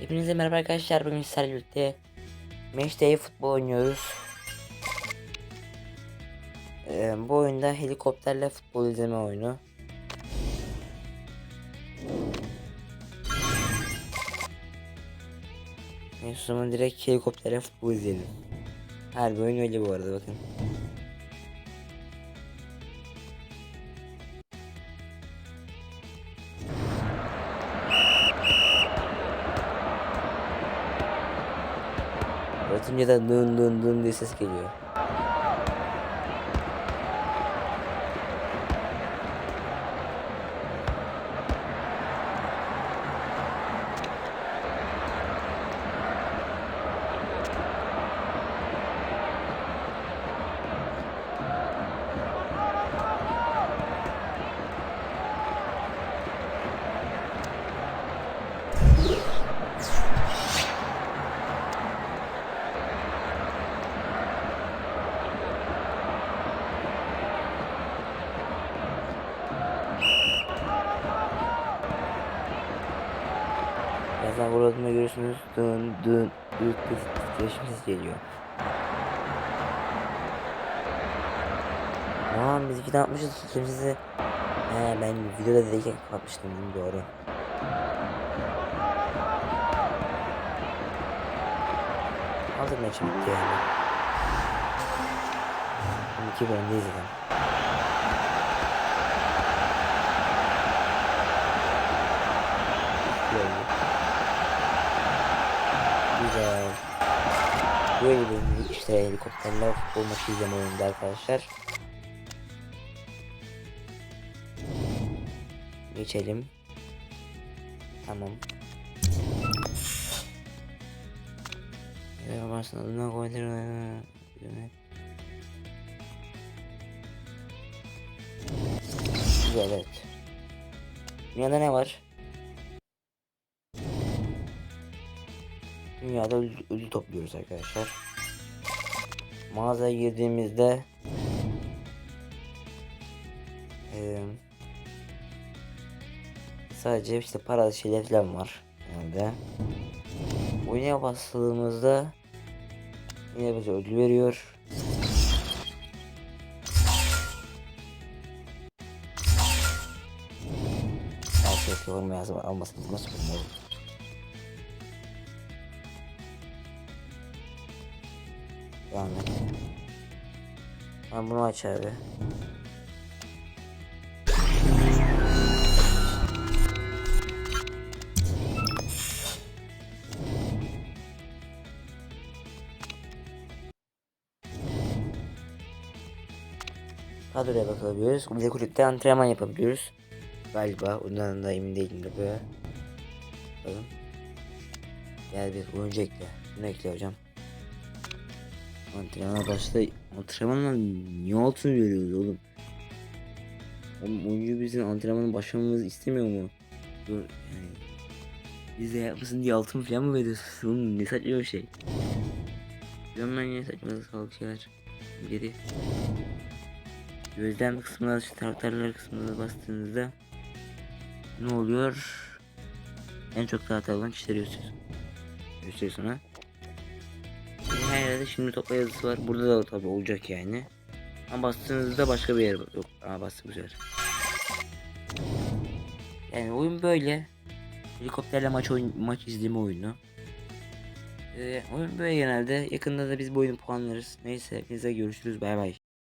Hepinize merhaba arkadaşlar. Bugün sizlerle birlikte Matchday futbol oynuyoruz. Ee, bu oyunda helikopterle futbol izleme oyunu. Neyse zaman direkt helikopterle futbol izleyelim. Her bir oyun öyle bu arada bakın. Atınca da dın dın dın diye ses geliyor. Birazdan vurduğunda görürsünüz dın dın dın titreşim sesi geliyor. Aman biz iki atmışız titreşim sesi. He ben videoda dediyken kapatmıştım doğru. Aldık maçı bitti yani. Şimdi iki öndeyiz Böyle bir işte helikopterler futbol maçı izleme oyunda arkadaşlar. Geçelim. Tamam. Ya başın adına koydur. Güzel evet. Dünyada ne var? Dünyada ödül, ödül topluyoruz arkadaşlar. Mağazaya girdiğimizde eee, sadece işte paralı şeyler falan var herhalde. Oyuna bastığımızda yine bize ödül veriyor. Her şey formu yazım almasın nasıl bilmiyorum. Et. Ben bunu aç abi. Kadroya bakabiliyoruz. Bir de kulüpte antrenman yapabiliyoruz. Galiba ondan da emin değilim de. Bakalım. Gel bir oyuncu ekle. Bunu ekle hocam. Antrenmana başla. Antrenmanla niye altın veriyoruz oğlum? Oğlum oyuncu bizim antrenmana başlamamızı istemiyor mu? Dur yani. Biz de yapmasın diye altın falan mı veriyorsun? Oğlum ne saçma bir şey. Biliyorum ben ne saçma sağlık şeyler. Geri. Gözlem kısmına, taraftarlar kısmına bastığınızda ne oluyor? En çok taraftar olan kişileri gösteriyor. Gösteriyor sana. Yerde şimdi topla yazısı var. Burada da tabi olacak yani. Ama bastığınızda başka bir yer yok. Aa bastım bu. Yani oyun böyle. Helikopterle maç oyun maç izleme oyunu. Ee, oyun böyle genelde. Yakında da biz bu oyunu puanlarız. Neyse hepinize görüşürüz. Bay bay.